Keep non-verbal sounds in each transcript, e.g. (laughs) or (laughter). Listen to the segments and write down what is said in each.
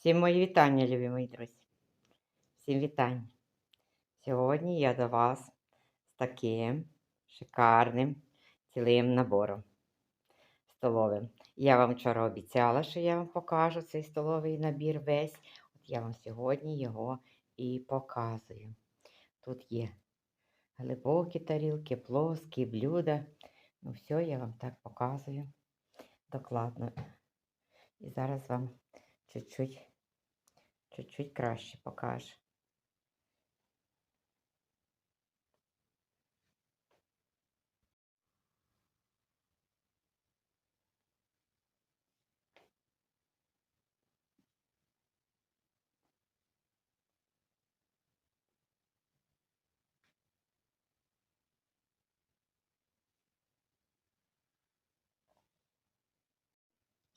Всім мої вітання, любі мої друзі. Всім вітання. Сьогодні я до вас з таким шикарним цілим набором столовим. Я вам вчора обіцяла, що я вам покажу цей столовий набір весь. От я вам сьогодні його і показую. Тут є глибокі тарілки, плоскі, блюда. Ну, все, я вам так показую докладно. І зараз вам чуть-чуть, чуть-чуть краще покажу.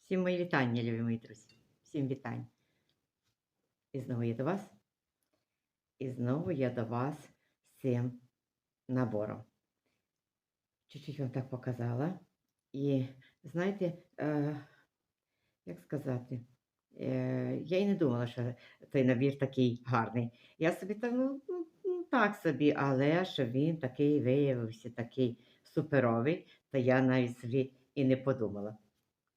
Всім мої вітання, любі мої друзі. Всім вітання. І знову я до вас. І знову я до вас з цим набором. Чуть-чуть вам так показала. І знаєте, е, як сказати, е, я і не думала, що той набір такий гарний. Я собі там, ну, ну, ну, так собі, але що він такий виявився, такий суперовий, то я навіть собі і не подумала.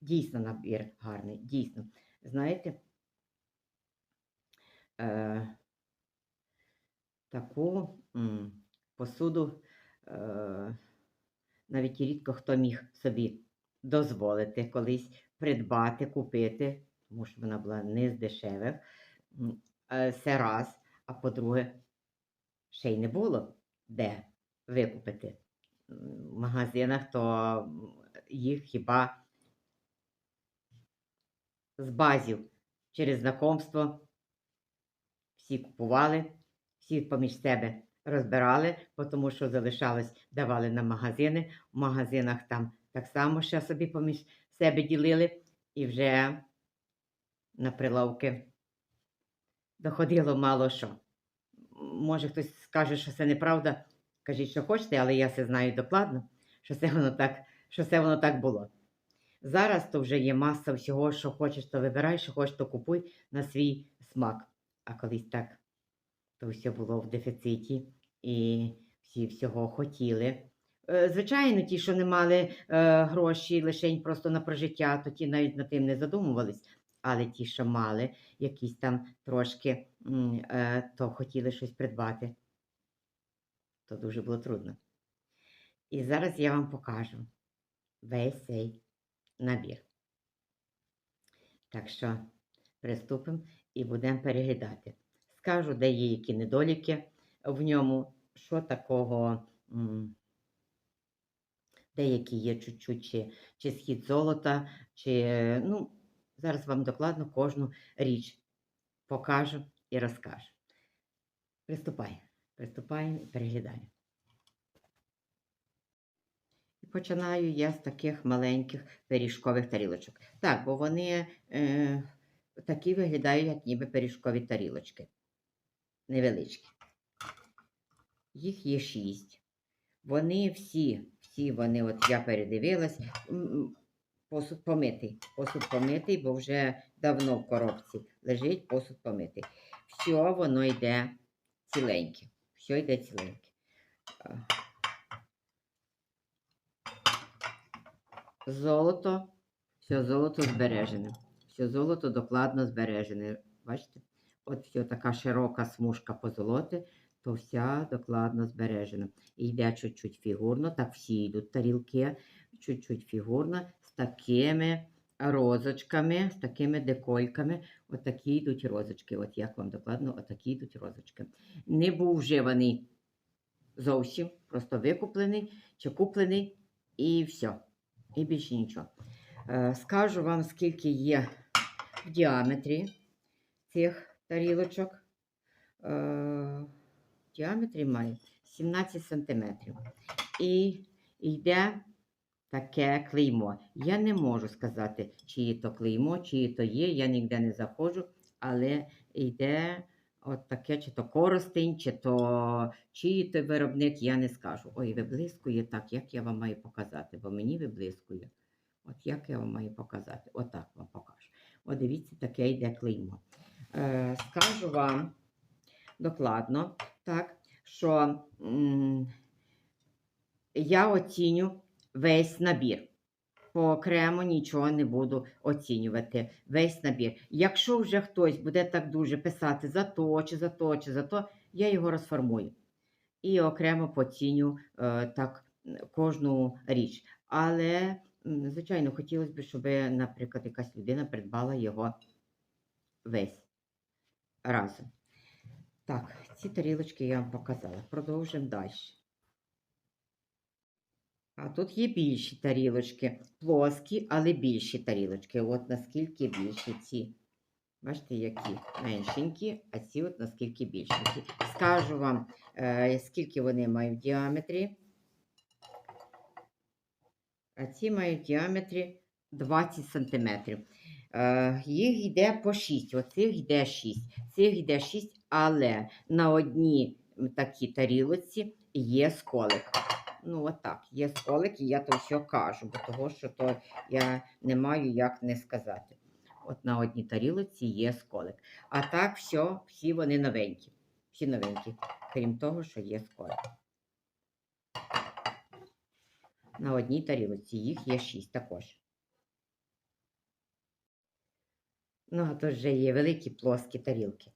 Дійсно набір гарний, дійсно. Знаєте, е, таку м, посуду е, навіть рідко хто міг собі дозволити колись придбати, купити, тому що вона була не з дешевих. Е, Це раз, а по-друге, ще й не було де викупити. В магазинах то їх хіба з базів через знакомство. Всі купували, всі поміж себе розбирали, тому що залишалось, давали на магазини. В магазинах там так само ще собі поміж себе ділили і вже на прилавки доходило мало що. Може, хтось скаже, що це неправда. Кажіть, що хочете, але я це знаю докладно, що це воно так, що це воно так було. Зараз то вже є маса всього, що хочеш, то вибирай, що хочеш, то купуй на свій смак. А колись так, то все було в дефіциті, і всі всього хотіли. Е, Звичайно, ті, що не мали е, гроші лише просто на прожиття, то ті навіть над тим не задумувались. Але ті, що мали якісь там трошки, е, то хотіли щось придбати. То дуже було трудно. І зараз я вам покажу весь цей набір. Так що приступимо і будемо переглядати. Скажу, де є які недоліки в ньому, що такого, деякі є чуть-чуть, чи, чи схід золота, чи, ну, зараз вам докладно кожну річ покажу і розкажу. Приступаємо. Приступаємо і переглядаємо. Починаю я з таких маленьких пиріжкових тарілочок. Так, бо вони е, такі виглядають, як ніби пиріжкові тарілочки. Невеличкі. Їх є шість. Вони всі, всі вони, от я передивилась, посуд помитий. Посуд помитий, бо вже давно в коробці лежить посуд помитий. Все воно йде ціленьке. Все йде ціленьке. Золото, все золото збережене. Все золото докладно збережене. Бачите? От все така широка смужка позолоти, то вся докладно збережена. І йде чуть-чуть фігурно, так всі йдуть тарілки, чуть-чуть фігурно, з такими розочками, з такими декольками. Отакі йдуть розочки. От як вам докладно, отакі йдуть розочки. Не був вживаний зовсім, просто викуплений чи куплений, і все. І більше нічого. Е, Скажу вам, скільки є в діаметрі цих тарілочок. Е, В діаметрі має 17 см. І йде таке клеймо. Я не можу сказати, чиє то клеймо, чиє то є, я ніде не заходжу, але йде от таке, чи то коростень, чи то чиї то виробник, я не скажу. Ой, виблискує так, як я вам маю показати, бо мені виблискує. От як я вам маю показати? Отак вам покажу. От дивіться, таке йде клеймо. Е, скажу вам докладно, так, що м, я оціню весь набір. Поокремо нічого не буду оцінювати. Весь набір. Якщо вже хтось буде так дуже писати за то, чи за то, чи за то, я його розформую. І окремо поціню е, так кожну річ. Але, звичайно, хотілося б, щоб, наприклад, якась людина придбала його весь разом. Так, ці тарілочки я вам показала. Продовжимо далі. А тут є більші тарілочки, плоскі, але більші тарілочки. От наскільки більші ці. Бачите, які меншенькі, а ці от наскільки більшенькі. Скажу вам, е, скільки вони мають в діаметрі. А ці мають в діаметрі 20 см. Е, їх йде по 6. Оцих йде 6. Цих йде 6, але на одній такій тарілоці є сколик. Ну, отак, є сколик, і я то все кажу, бо того, що то я не маю як не сказати. От на одній тарілоці є сколик. А так, все, всі вони новенькі. Всі новенькі, крім того, що є сколик. На одній тарілоці їх є 6 також. Ну, а то вже є великі плоскі тарілки.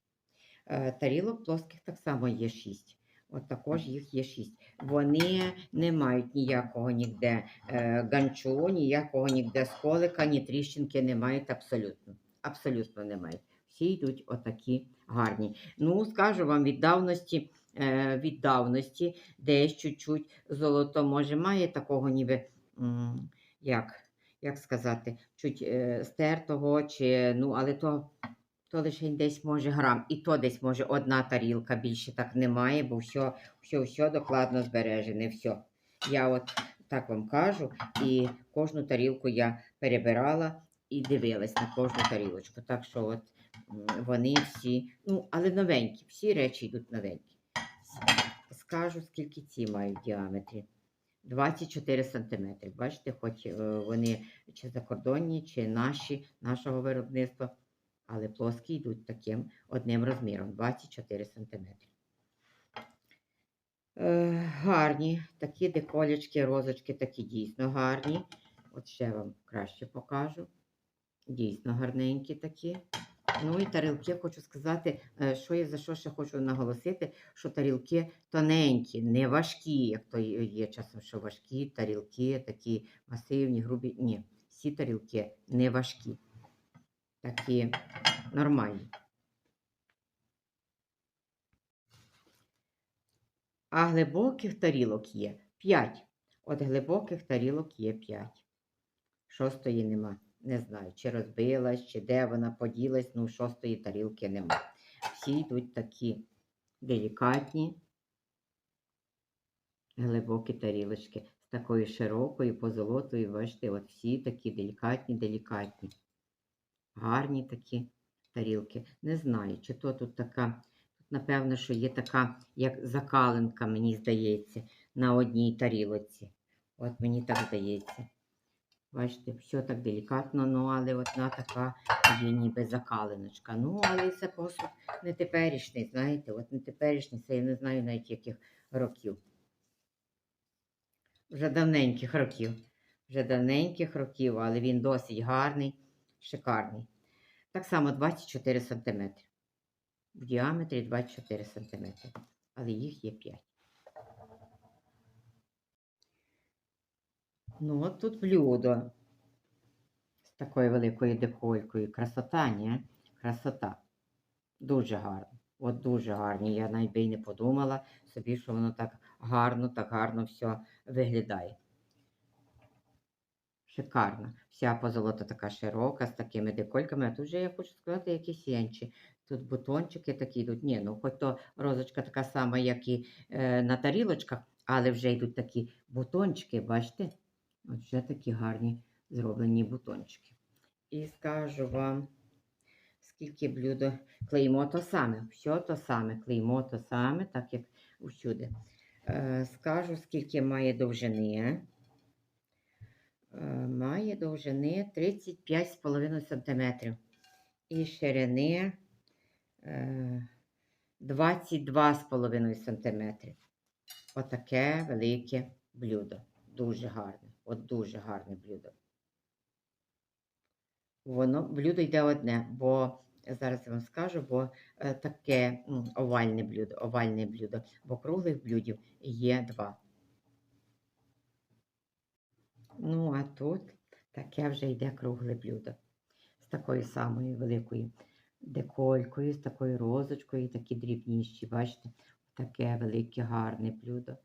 Е, тарілок плоских так само є 6. От також їх є 6. Вони не мають ніякого ніде е, ганчу, ніякого ніде сколика, ні тріщинки не мають абсолютно. Абсолютно не мають. Всі йдуть отакі гарні. Ну, скажу вам, від давності, від давності десь чуть-чуть золото може має такого ніби, як, як сказати, чуть е, стертого, чи, ну, але то то лише десь може грам, і то десь може одна тарілка більше так немає, бо все, все, все докладно збережене. Все. Я от так вам кажу, і кожну тарілку я перебирала і дивилась на кожну тарілочку. Так що от вони всі, ну, але новенькі, всі речі йдуть новенькі. Скажу, скільки ці мають в діаметрі. 24 см. Бачите, хоч е, вони чи закордонні, чи наші, нашого виробництва але плоскі йдуть таким одним розміром 24 см. Е, гарні, такі деколечки, розочки такі дійсно гарні. От ще вам краще покажу. Дійсно гарненькі такі. Ну і тарілки, хочу сказати, е, що я за що ще хочу наголосити, що тарілки тоненькі, не важкі, як то є часом, що важкі тарілки, такі масивні, грубі. Ні, всі тарілки не важкі такі нормальні. А глибоких тарілок є 5. От глибоких тарілок є 5. Шостої нема. Не знаю, чи розбилась, чи де вона поділась, ну шостої тарілки нема. Всі йдуть такі делікатні, глибокі тарілочки з такою широкою, позолотою, бачите, от всі такі делікатні, делікатні. Гарні такі тарілки. Не знаю, чи то тут така, тут, напевно, що є така, як закалинка, мені здається, на одній тарілоці. От мені так здається. Бачите, все так делікатно, ну, але одна така є ніби закалиночка. Ну, але це посуд не теперішній, знаєте, от не теперішній, це я не знаю навіть яких років. Вже давненьких років. Вже давненьких років, але він досить гарний шикарний. Так само 24 см. В діаметрі 24 см. Але їх є 5. Ну, от тут блюдо з такою великою деколькою. Красота, ні? Красота. Дуже гарно. От дуже гарні. Я навіть й не подумала собі, що воно так гарно, так гарно все виглядає. Шикарна. Вся позолота така широка, з такими декольками. А тут вже я хочу сказати, якісь інші. Тут бутончики такі йдуть. Ні, ну хоч то розочка така сама, як і е, на тарілочках, але вже йдуть такі бутончики, бачите? От вже такі гарні зроблені бутончики. І скажу вам, скільки блюдо клеймо то саме. Все то саме, клеймо то саме, так як усюди. Е, скажу, скільки має довжини. Е, має довжини 35,5 см і ширини е, 22,5 см. Отаке велике блюдо. Дуже гарне. От дуже гарне блюдо. Воно блюдо йде одне, бо зараз я вам скажу, бо е, таке овальне блюдо, овальне блюдо, бо круглих блюдів є два. Ну, а тут таке вже йде кругле блюдо. З такою самою великою деколькою, з такою розочкою, такі дрібніші. Бачите, таке велике, гарне блюдо.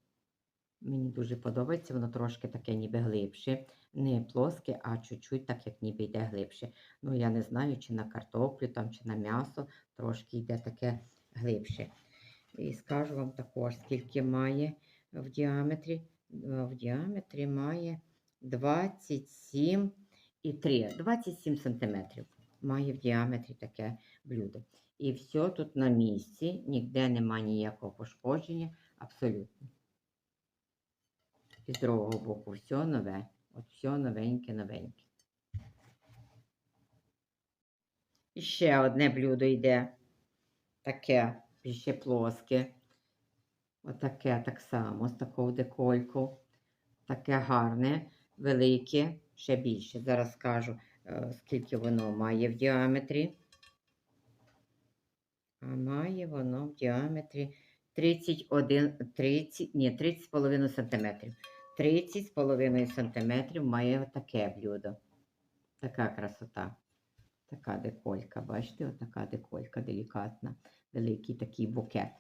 Мені дуже подобається, воно трошки таке ніби глибше. Не плоске, а чуть-чуть так, як ніби йде глибше. Ну, я не знаю, чи на картоплю там, чи на м'ясо трошки йде таке глибше. І скажу вам також, скільки має в діаметрі. Е, В діаметрі має 27 і 3, 27 сантиметрів. Має в діаметрі таке блюдо. І все тут на місці, ніде немає ніякого пошкодження, абсолютно. І з другого боку все нове. От все новеньке, новеньке. І ще одне блюдо йде. Таке, ще плоске. Отаке так само, з такого декольку. Таке гарне, велике, ще більше. Зараз скажу, е, скільки воно має в діаметрі. А має воно в діаметрі 31, 30, ні, 30,5 см. 30,5 см має таке блюдо. Така красота. Така деколька, бачите, отака деколька делікатна, великий такий букет.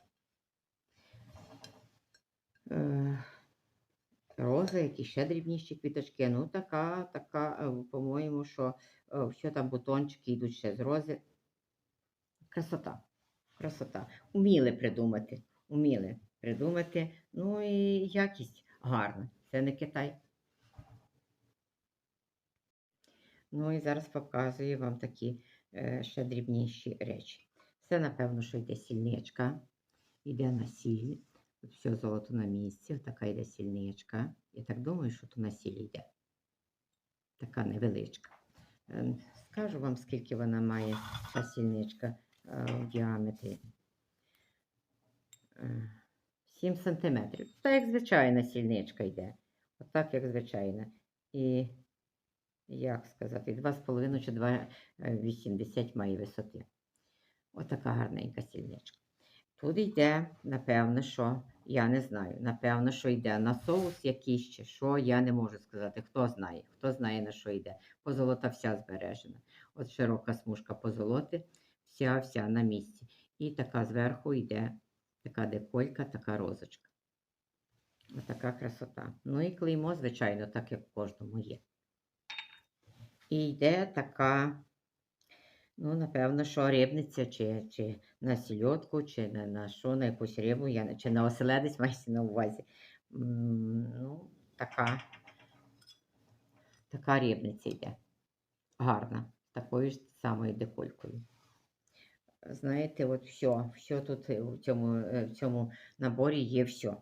Е, Роза, які ще дрібніші квіточки. Ну, така, така, е, по-моєму, що е, все там бутончики йдуть ще з рози. Красота. Красота. Уміли придумати. Уміли придумати. Ну і якість гарна. Це не Китай. Ну і зараз показую вам такі е, ще дрібніші речі. Це, напевно, що йде сільничка. Йде на сіль. Тут все золото на місці. Така йде сільничка. Я так думаю, що то на сіль йде. Така невеличка. Е, Скажу вам, скільки вона має ця сільничка е, в діаметрі. 7 сантиметрів. Так, як звичайна сільничка йде. Отак, як звичайна. І, як сказати, 2,5 чи 2,80 має висоти. Отака гарненька сільничка. Тут йде, напевно, що, я не знаю, напевно, що йде на соус якийсь чи що, я не можу сказати. Хто знає, хто знає, на що йде. Позолота вся збережена. От широка смужка позолоти, вся-вся на місці. І така зверху йде така деколька, така розочка. Отака красота. Ну і клеймо, звичайно, так як в кожному є. І йде така, ну, напевно, що рибниця, чи, чи на сільотку, чи на, на що, на якусь рибу, я, чи на оселедець (laughs) мається на увазі. Ну, така, така рибниця йде. Гарна, такою ж самою деколькою. Знаєте, от все, все тут в цьому, е, в цьому наборі є все.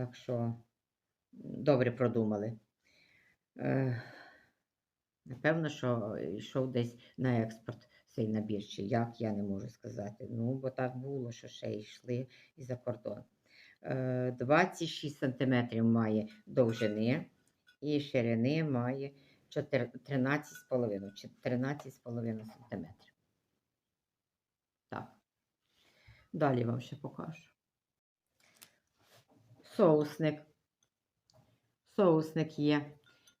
Так що добре продумали. Е, Напевно, що йшов десь на експорт цей набір, чи як, я не можу сказати. Ну, бо так було, що ще йшли і за кордон. Е, 26 см має довжини і ширини має 13,5 чи 13,5 см. Так. Далі вам ще покажу. Соусник. Соусник є.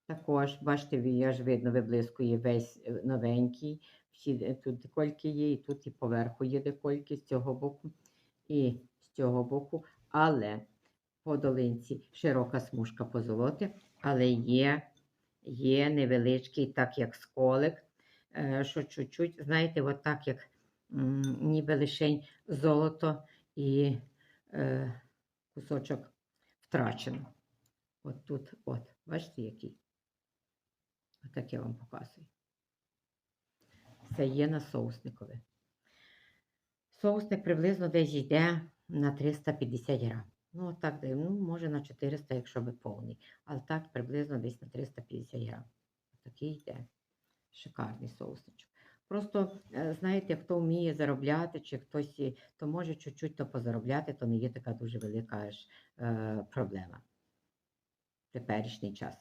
Також, бачите, він аж видно, виблискує весь е, новенький. Всі е, тут декольки є, і тут і поверху є декольки з цього боку, і з цього боку. Але по долинці широка смужка позолоти, але є, є невеличкий, так як сколик, е, що чуть-чуть, знаєте, от так як ніби лишень золото і е, кусочок втрачено. От тут, от, бачите, який? Отак я вам показую. Це є на соусникове. Соусник приблизно десь йде на 350 грам. Ну, так, ну, може на 400, якщо би повний. Але так приблизно десь на 350 грам. Такий йде. Шикарний соусничок. Просто, е, знаєте, хто вміє заробляти, чи хтось, то може чуть-чуть то позаробляти, то не є така дуже велика аж, е, проблема в теперішній час.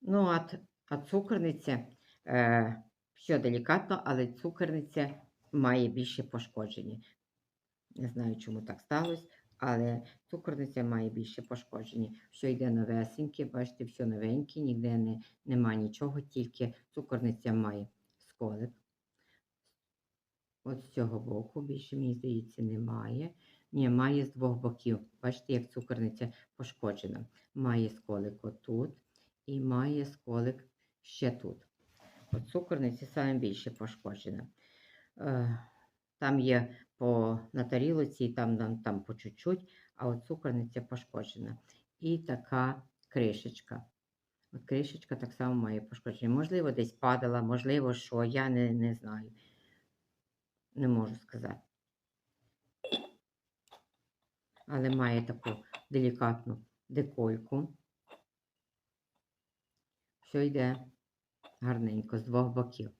Ну, а, а цукорниця, е, все делікатно, але цукорниця має більше пошкодження. Не знаю, чому так сталося, але цукорниця має більше пошкодження. Все йде новесеньке, бачите, все новеньке, ніде не, нема нічого, тільки цукорниця має сколик. От з цього боку більше, мені здається, немає. Ні, має з двох боків. Бачите, як цукорниця пошкоджена. Має сколик отут і має сколик ще тут. От цукорниця саме більше пошкоджена. Е, Там є по, на тарілоці, там, там, там по чуть-чуть, а от цукорниця пошкоджена. І така кришечка. От кришечка так само має пошкодження. Можливо, десь падала, можливо, що, я не, не знаю. Не можу сказати. Але має таку делікатну декольку. Все йде гарненько з двох боків.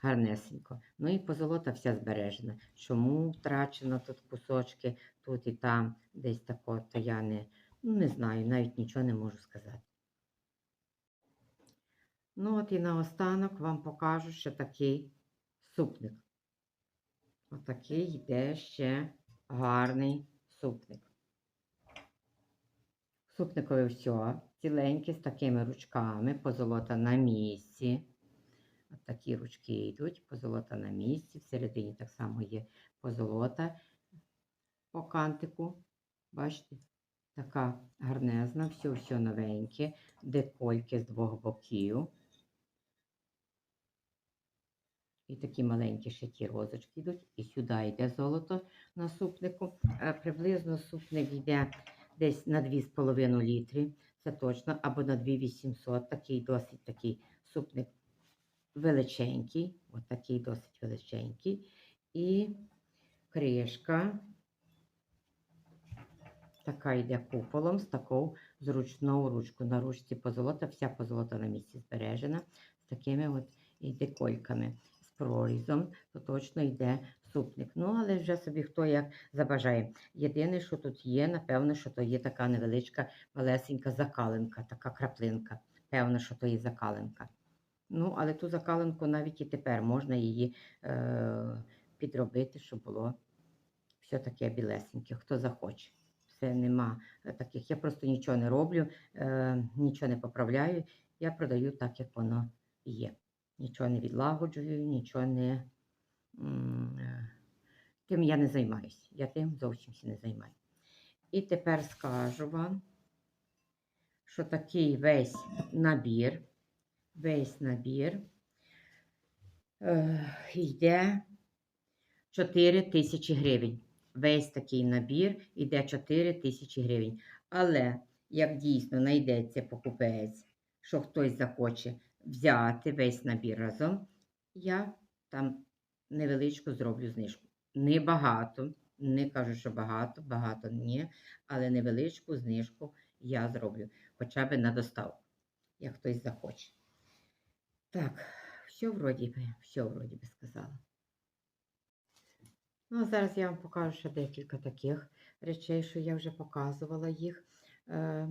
Гарнесенько. Ну і позолота вся збережена. Чому втрачено тут кусочки, тут і там, десь тако, то я не, ну, не знаю, навіть нічого не можу сказати. Ну от і наостанок вам покажу ще такий супник. Отакий йде ще гарний супник. Супникове все, ціленьке з такими ручками, позолота на місці. От такі ручки йдуть, позолота на місці. Всередині так само є позолота по кантику. Бачите? Така гарнезна, все, все новеньке, декольки з двох боків. І такі маленькі ще розочки йдуть. І сюди йде золото на супнику. Е, Приблизно супник йде десь на 2,5 літри. Це точно, або на 2,800. Такий досить такий супник величенький. От такий досить величенький. І кришка. Така йде куполом з такою зручною ручкою. На ручці позолота, вся позолота на місці збережена. З такими от і декольками з прорізом, то точно йде супник. Ну, але вже собі хто як забажає. Єдине, що тут є, напевно, що то є така невеличка малесенька закалинка, така краплинка. Певно, що то є закалинка. Ну, але ту закалинку навіть і тепер можна її е, підробити, щоб було все таке білесеньке, хто захоче. Все нема е, таких. Я просто нічого не роблю, е, нічого не поправляю. Я продаю так, як воно є. Нічого не відлагоджую, нічого не. е, Тим я не займаюся. Я тим зовсім не займаюся. І тепер скажу вам, що такий весь набір, весь набір е, йде 4 тисячі гривень. Весь такий набір йде 4 тисячі гривень. Але як дійсно знайдеться покупець, що хтось захоче взяти весь набір разом, я там невеличку зроблю знижку. Не багато, не кажу, що багато, багато ні, але невеличку знижку я зроблю, хоча б на доставку, як хтось захоче. Так, все вроді би, все вроді би сказала. Ну, а зараз я вам покажу ще декілька таких речей, що я вже показувала їх. Е,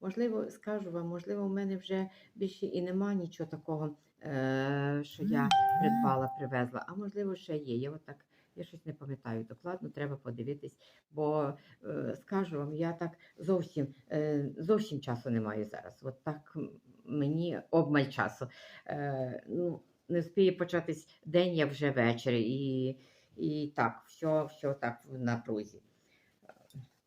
можливо, скажу вам, можливо, в мене вже більше і нема нічого такого, е, що я придбала, привезла, а можливо, ще є. Я отак, я щось не пам'ятаю докладно, треба подивитись, бо е, скажу вам, я так зовсім, е, зовсім часу не маю зараз. От так мені обмаль часу. Е, ну, не встигає початись день, я вже вечір. І, і так, все, все так в напрузі.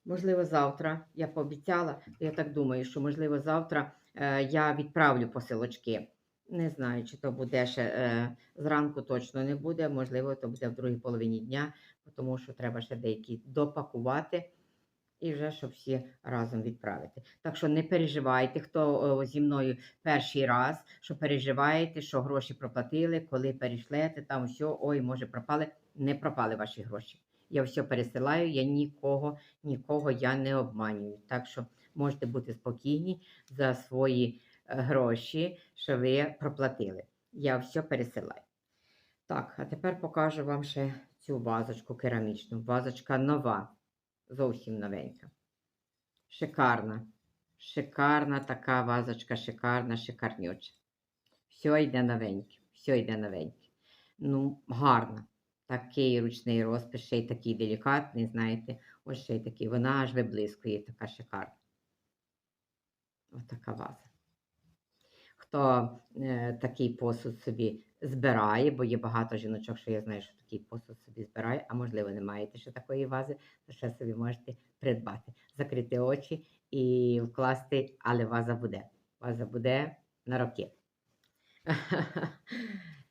Можливо, завтра я пообіцяла, я так думаю, що можливо завтра е, я відправлю посилочки. Не знаю, чи то буде ще е, зранку точно не буде, можливо, то буде в другій половині дня, тому що треба ще деякі допакувати і вже щоб всі разом відправити. Так що не переживайте, хто зі мною перший раз, що переживаєте, що гроші проплатили, коли перейшлете, там все, ой, може, пропали. Не пропали ваші гроші. Я все пересилаю, я нікого, нікого я не обманюю. Так що можете бути спокійні за свої гроші, що ви проплатили. Я все пересилаю. Так, а тепер покажу вам ще цю вазочку керамічну. Вазочка нова, зовсім новенька. Шикарна. Шикарна така вазочка, шикарна, шикарнюча. Все йде новеньке, все йде новеньке. Ну, гарно. Такий ручний розпис, ще й такий делікатний, знаєте, ось ще й такий. Вона аж виблискує, така шикарна. Ось така ваза. Хто е, такий посуд собі збирає, бо є багато жіночок, що я знаю, що такий посуд собі збирає, а можливо, не маєте ще такої вази, то ще собі можете придбати, закрити очі і вкласти, але ваза буде. Ваза буде на роки. (laughs)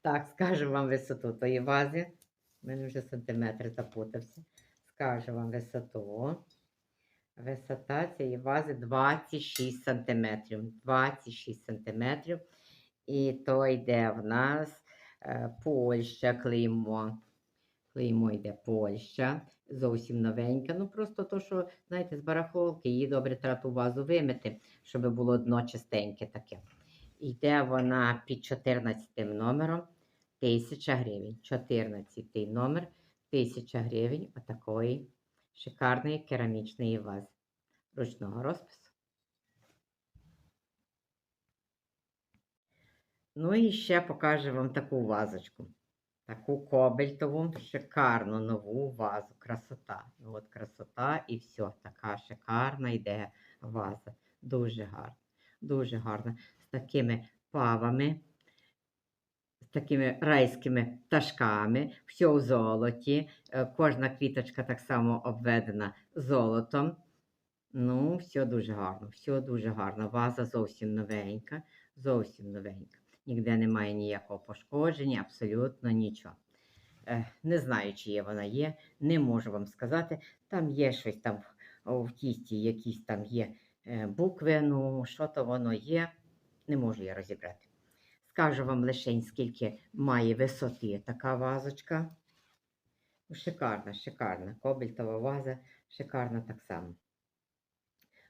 Так, скажу вам висоту тої вази. У мене вже сантиметр запутався. Скажу вам висоту. Висота цієї вази 26 сантиметрів. 26 сантиметрів. І то йде в нас е, Польща, клеймо. Клеймо йде Польща. Зовсім новенька. Ну просто то, що, знаєте, з барахолки її добре треба ту вазу вимити, щоб було дно чистеньке таке. Йде вона під 14 номером 1000 гривень. 14 номер 1000 гривень отакої шикарної керамічної вази ручного розпису. Ну і ще покажу вам таку вазочку. Таку кобальтову, шикарну нову вазу. Красота. От красота і все. Така шикарна йде ваза. Дуже гарна. Дуже гарна. З такими павами, такими райськими пташками, все в золоті. Е, Кожна квіточка так само обведена золотом. Ну, все дуже гарно, все дуже гарно. Ваза зовсім новенька, зовсім новенька. Ніде немає ніякого пошкодження, абсолютно нічого. Е, Не знаю, чи є вона є, не можу вам сказати. Там є щось там в- тісті, якісь там є е, букви, ну що то воно є, не можу я розібрати. Скажу вам лише, скільки має висоти така вазочка. Ну, Шикарна, шикарна. Кобальтова ваза, шикарна так само.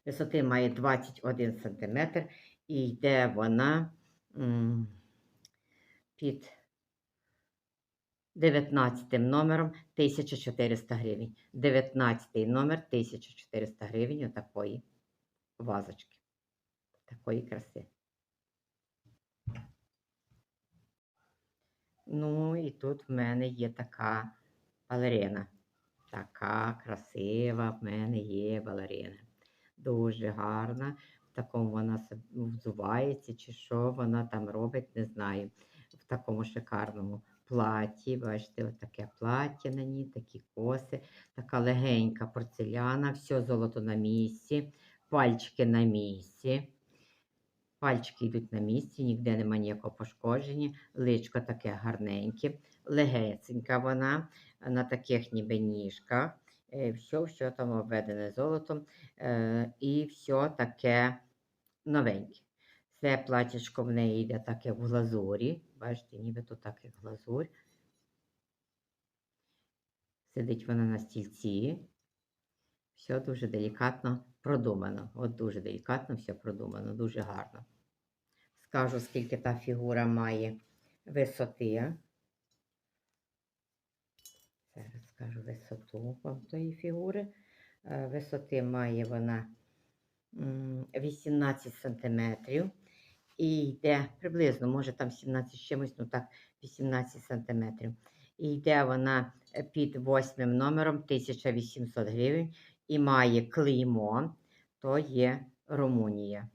Висоти має 21 см і йде вона під 19 номером 1400 гривень. 19 номер 1400 гривень отакої вазочки. Такої краси. Ну, і тут в мене є така балерина. Така красива в мене є балерина. Дуже гарна. В такому вона взувається, чи що вона там робить, не знаю. В такому шикарному платі. Бачите, от таке плаття на ній, такі коси, така легенька порцеляна, все золото на місці, пальчики на місці. Пальчики йдуть на місці, ніде немає ніякого пошкодження. Личко таке гарненьке, легесенька вона на таких ніби ніжках. Все, все там обведене золотом. Е, І все таке новеньке. Це платічко в неї йде так, як в глазурі. Бачите, ніби то так, як глазурь. Сидить вона на стільці. Все дуже делікатно продумано. От дуже делікатно все продумано, дуже гарно. Скажу, скільки та фігура має висоти. Зараз скажу висоту вам тої фігури. Е, Висоти має вона 18 сантиметрів. І йде приблизно, може там 17 чимось, ну так, 18 сантиметрів. І йде вона е, під восьмим номером 1800 гривень і має клеймо, то є Румунія.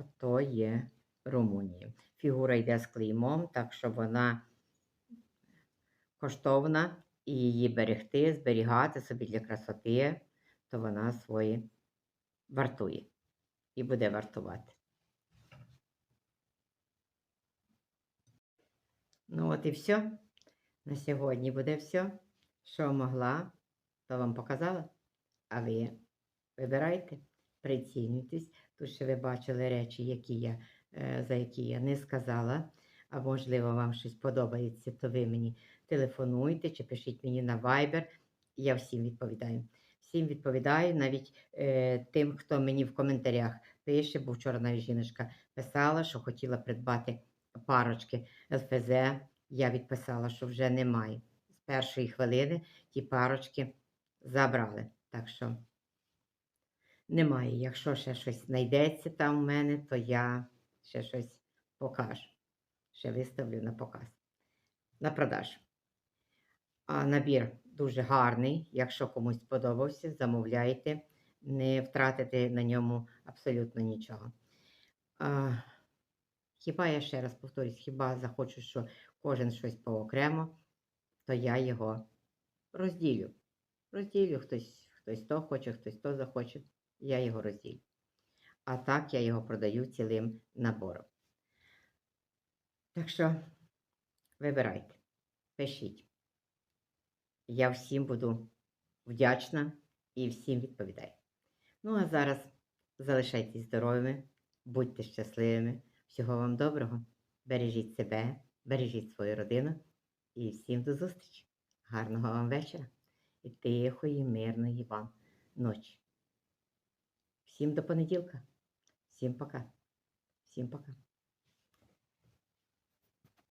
Ото є Румунія. Фігура йде з клеймом, так що вона коштовна і її берегти, зберігати собі для красоти, то вона своє вартує і буде вартувати. Ну от і все. На сьогодні буде все. Що могла, то вам показала. А ви вибирайте, прицінюйтесь. Тут ще ви бачили речі, які я, е, за які я не сказала. А можливо, вам щось подобається, то ви мені телефонуйте чи пишіть мені на Viber. Я всім відповідаю. Всім відповідаю, навіть е, тим, хто мені в коментарях пише, бо вчора навіть жіночка писала, що хотіла придбати парочки ЛФЗ. Я відписала, що вже немає. З першої хвилини ті парочки забрали. Так що немає. Якщо ще щось знайдеться там у мене, то я ще щось покажу. Ще виставлю на показ. На продаж. А набір дуже гарний. Якщо комусь сподобався, замовляйте, не втратите на ньому абсолютно нічого. А, хіба я ще раз повторюсь, хіба захочу, що кожен щось поокремо, то я його розділю. Розділю хтось, хтось то хоче, хтось то захоче, я його розділю. А так я його продаю цілим набором. Так що вибирайте, пишіть. Я всім буду вдячна і всім відповідаю. Ну, а зараз залишайтесь здоровими, будьте щасливими. Всього вам доброго. Бережіть себе, бережіть свою родину і всім до зустрічі. Гарного вам вечора і тихої, мирної вам ночі. Всім до понеділка. Всім пока. Всім пока.